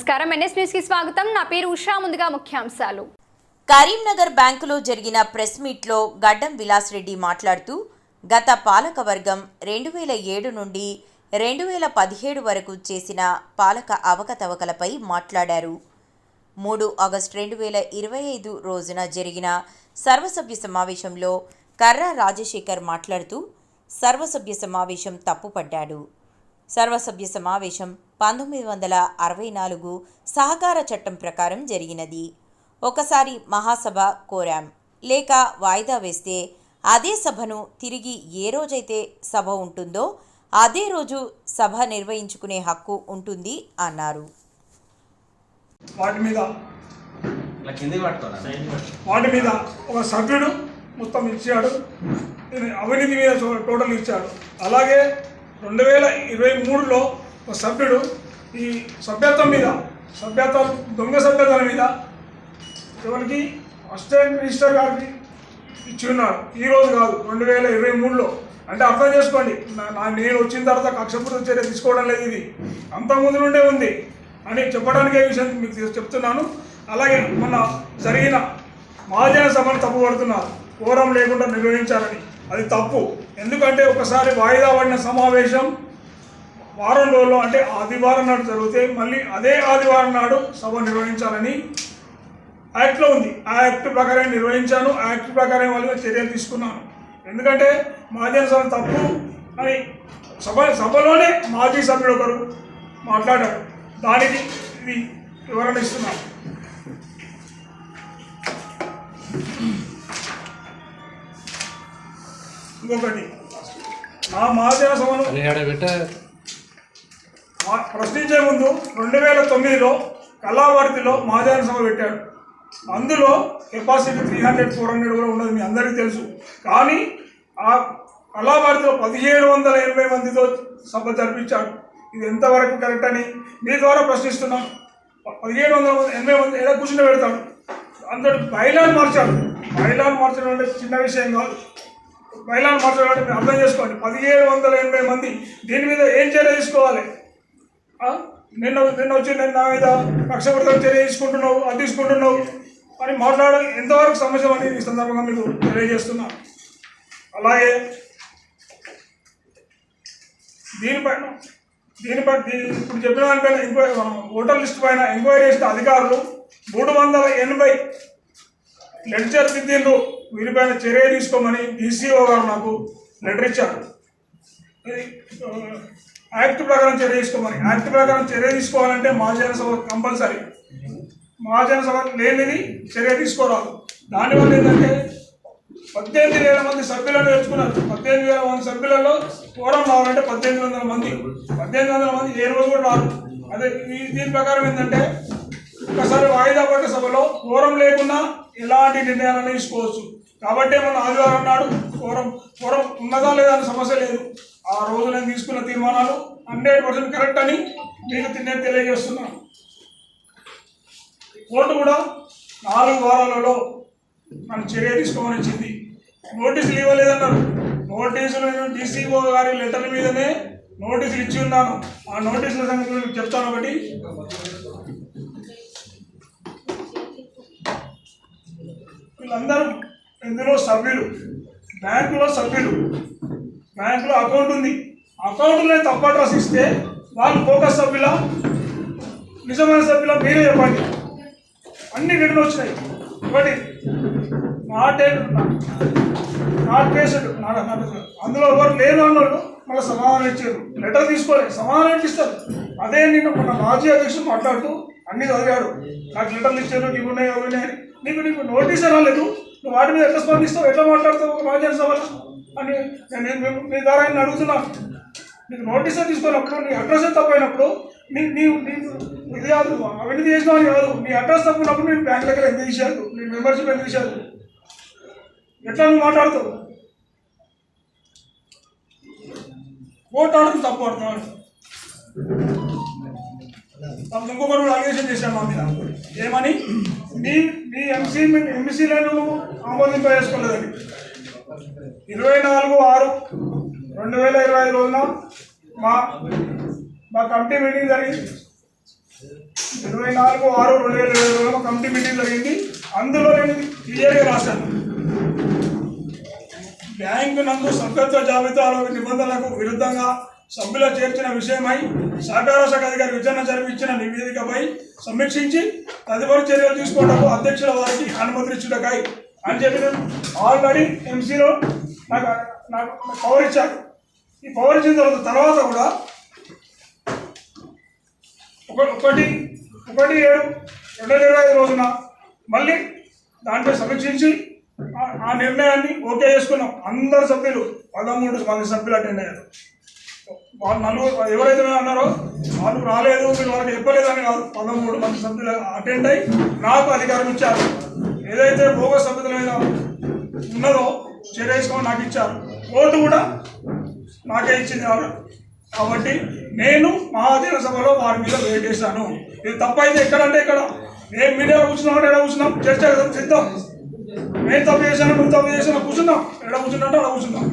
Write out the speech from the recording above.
నమస్కారం. ఎన్ఎస్ న్యూస్కి స్వాగతం. నా పేరు ఉషా. ముందుగా ముఖ్యాంశాలు. కరీంనగర్ బ్యాంకులో జరిగిన ప్రెస్ మీట్లో గడ్డం విలాస్ రెడ్డి మాట్లాడుతూ గత పాలకవర్గం రెండు వేల ఏడు నుండి రెండు వేల పదిహేడు వరకు చేసిన పాలక అవకతవకలపై మాట్లాడారు. మూడు ఆగస్టు రెండు వేల ఇరవై ఐదు రోజున జరిగిన సర్వసభ్య సమావేశంలో కర్రా రాజశేఖర్ మాట్లాడుతూ సర్వసభ్య సమావేశం తప్పుపడ్డాడు. సర్వసభ్య సమావేశం పంతొమ్మిది వందల అరవై నాలుగు సహకార చట్టం ప్రకారం జరిగినది. ఒకసారి మహాసభ కోరాం. లేక వాయిదా వేస్తే అదే సభను తిరిగి ఏ రోజైతే సభ ఉంటుందో అదే రోజు సభ నిర్వహించుకునే హక్కు ఉంటుంది అన్నారు. వాటి మీద వాటి మీద ఒక సభ్యుడు మొత్తం ఇచ్చాడు. అవినీతి మీద టోటల్ ఇచ్చాడు. అలాగే రెండు వేల ఇరవై మూడులో ఒక సభ్యుడు ఈ సభ్యత్వం మీద సభ్యత్వం దొంగ సభ్యత్వాల మీద ఎవరికి? అసిస్టెంట్ మినిస్టర్ గారికి ఇచ్చి ఉన్నారు. ఈ రోజు కాదు రెండు వేల ఇరవై మూడులో. అంటే అర్థం చేసుకోండి నా- నేను వచ్చిన తర్వాత కక్షపూర్త చర్య తీసుకోవడం లేదు ఇది. అంతకుముందు నుండే ఉంది. అని చెప్పడానికే విషయం మీకు చెప్తున్నాను. అలాగే మొన్న జరిగిన మహాజన సభను తప్పుపడుతున్నారు. కోరం లేకుండా నిర్వహించాలని. అది తప్పు. ఎందుకంటే ఒకసారి వాయిదా పడిన సమావేశం వారం రోజులు అంటే ఆదివారం నాడు జరిగితే మళ్ళీ అదే ఆదివారం నాడు సభ నిర్వహించాలని యాక్ట్లో ఉంది. ఆ యాక్ట్ ప్రకారం నిర్వహించాను. ఆ యాక్ట్ ప్రకారం వాళ్ళు చర్యలు తీసుకున్నాను. ఎందుకంటే మాజీ సభ తప్పు అని సభ సభలోనే మాజీ సభ్యుడు ఒకరు మాట్లాడారు. దానికి ఇది వివరణ ఇస్తున్నాను. ఇంకొకటి. నా మహాజన సభను ప్రశ్నించే ముందు రెండు వేల తొమ్మిదిలో కళాభారతిలో మహాజన సభ పెట్టాడు అందులో capacity three hundred four hundred కూడా ఉన్నది మీ అందరికీ తెలుసు. కానీ ఆ కళాభారతిలో పదిహేడు వందల ఎనభై మందితో సభ జరిపించాడు ఇది ఎంతవరకు కరెక్ట్ అని మీ ద్వారా ప్రశ్నిస్తున్నాం. పదిహేడు వందల ఎనభై మంది ఎలా కూర్చుని పెడతాడు అందరు బయలాన్ మార్చాడు బయలాన్ మార్చడం అంటే చిన్న విషయం కాదు. బయలాన్ మాట్లాడాలంటే మీరు అర్థం చేసుకోండి. పదిహేడు వందల ఎనభై మంది దీని మీద ఏం చర్య తీసుకోవాలి? నిన్న నిన్న వచ్చి నేను నా మీద కక్షపడతాం చర్య తీసుకుంటున్నావు అది తీసుకుంటున్నావు. అని మాట్లాడడం ఎంతవరకు సమస్య అని ఈ సందర్భంగా మీకు తెలియజేస్తున్నాను అలాగే దీనిపైన దీనిపై దీని ఇప్పుడు చెప్పిన దానిపైన ఎంక్వైరీ ఓటర్ లిస్ట్ పైన ఎంక్వైరీ చేసిన అధికారులు మూడు వందల ఎనభై లెడ్చర్ దిద్దిండ్రు వీరిపైన చర్య తీసుకోమని డీసీఓ గారు నాకు లెటర్ ఇచ్చారు. యాక్ట్ ప్రకారం చర్య తీసుకోమని. యాక్ట్ ప్రకారం చర్య తీసుకోవాలంటే మహాజన సభ కంపల్సరీ. మహాజన సభ లేనిది చర్య తీసుకోరాదు. దానివల్ల ఏంటంటే పద్దెనిమిది వేల మంది సభ్యులను నేర్చుకున్నారు. పద్దెనిమిది వేల మంది సభ్యులలో కోరం రావాలంటే పద్దెనిమిది వందల మంది. పద్దెనిమిది వందల మంది ఏ రోజు కూడా రారు. అదే దీని ప్రకారం ఏంటంటే ఒకసారి వాయిదా పడ్డ సభలో కోరం లేకుండా ఎలాంటి నిర్ణయాలను తీసుకోవచ్చు? కాబట్టి మన ఆదివారం నాడు కోరం కోరం ఉన్నదా లేదా అనే సమస్య లేదు. ఆ రోజు నేను తీసుకున్న తీర్మానాలు హండ్రెడ్ పర్సెంట్ కరెక్ట్ అని మీకు నేను తెలియజేస్తున్నాను. కోర్టు కూడా నాలుగు వారాలలో మన చర్య తీసుకోమని ఇచ్చింది నోటీసులు ఇవ్వలేదన్నారు. నోటీసులు నేను డీసీఓ గారి లెటర్ మీదనే నోటీసులు ఇచ్చి ఉన్నాను. ఆ నోటీసుల సంగతి చెప్తాను ఒకటి. వీళ్ళందరూ ఇందులో సభ్యులు? బ్యాంకులో సభ్యులు. బ్యాంకులో అకౌంట్ ఉంది. అకౌంట్లో తప్పు అడ్రస్ ఇస్తే వాళ్ళు ఫోకస్ సభ్యుల? నిజమైన సభ్యుల మీరే చెప్పండి. అన్ని రిటర్న్ వచ్చినాయి. ఒకటి నాట్ నాట్ కేసుడ్ అందులో ఎవరు లేరు అన్నాడు. మళ్ళీ సమాధానం ఇచ్చారు. లెటర్ తీసుకోలేదు సమాధానం ఇస్తారు? అదే నిన్న మన మాజీ అధ్యక్షుడు మాట్లాడుతూ అన్ని చదివాడు. నాకు లెటర్లు ఇచ్చారు. నీకు ఉన్నాయి అవి ఉన్నాయి నీకు నీకు నోటీస్ రాలేదు. నువ్వు వాటి మీద ఎట్లా స్పందిస్తావు? ఎట్లా మాట్లాడతావు? ఒక మాజీ సభలో అని నేను మీ- ద్వారా ఆయన అడుగుతున్నాను. నీకు నోటీస్ తీసుకున్నప్పుడు నీ అడ్రస్ తప్పైనప్పుడు నీ నీ నీకు ఇది కాదు అవినీతి చేసినావు అని కాదు. నీ అడ్రస్ తప్పినప్పుడు నేను బ్యాంక్ దగ్గర ఎంత తీశారు? నీ మెంబర్షిప్ ఎంత తీశారు? ఎట్లా నువ్వు మాట్లాడుతావు? ఓటు ఆడడం తప్పు ఆడుతున్నాడు ఇంకొకరు అలిగేషన్ చేశాను మా మీద. ఏమని? మీ మీ ఎంసీ ఎంసీలను ఆమోదింపజేసుకోలేదని ఇరవై నాలుగు ఆరు రెండు వేల ఇరవై ఐదు రోజున మా మా కమిటీ మీటింగ్ జరిగింది. ఇరవై నాలుగు ఆరు రెండు వేల ఇరవై రోజున కమిటీ మీటింగ్ జరిగింది. అందులో నేను క్లియర్గా రాశాను. బ్యాంకు నందు సభ్యత్వ జాబితాలో నిబంధనలకు విరుద్ధంగా సభ్యుల చేర్చిన విషయమై సహకార శాఖ అధికారి విచారణ జరిపించిన నివేదికపై సమీక్షించి తదుపరి చర్యలు తీసుకోవడానికి అధ్యక్షుల వారికి అనుమతించుటకై అని చెప్పి ఆల్రెడీ ఎంసీలో నాకు నాకు పవర్ ఇచ్చారు. ఈ పవర్ ఇచ్చిన తర్వాత తర్వాత కూడా ఒక ఒకటి ఒకటి ఏడు రెండు వేల ఇరవై ఐదు రోజున మళ్ళీ దాంట్లో సమీక్షించి ఆ- ఆ నిర్ణయాన్ని ఓకే చేసుకున్నాం. అందరు సభ్యులు పదమూడు మంది సభ్యులు అటెండ్ అయ్యారు. వాళ్ళు నలుగురు ఎవరైతే అన్నారో వాళ్ళు రాలేదు మీరు వాళ్ళకి చెప్పలేదని కాదు. పదమూడు మంది సభ్యులు అటెండ్ అయ్యి నాకు అధికారం ఇచ్చారు. ఏదైతే భోగ సభ్యుల మీద ఉన్నదో చర్య నాకు ఇచ్చారు. ఓటు కూడా నాకే ఇచ్చింది ఆవిడ. కాబట్టి నేను మహాజన సభలో వారి మీద వెయిట్ చేశాను ఇది తప్పైతే ఎక్కడంటే ఇక్కడ. నేను మీడియాలో కూర్చున్నాం ఎక్కడ కూర్చున్నాం? చర్చ సిద్ధం. నేను తప్పు చేశాను నువ్వు తప్పు చేశాను కూర్చున్నాం. ఎక్కడ అంటే అక్కడ కూర్చున్నాం.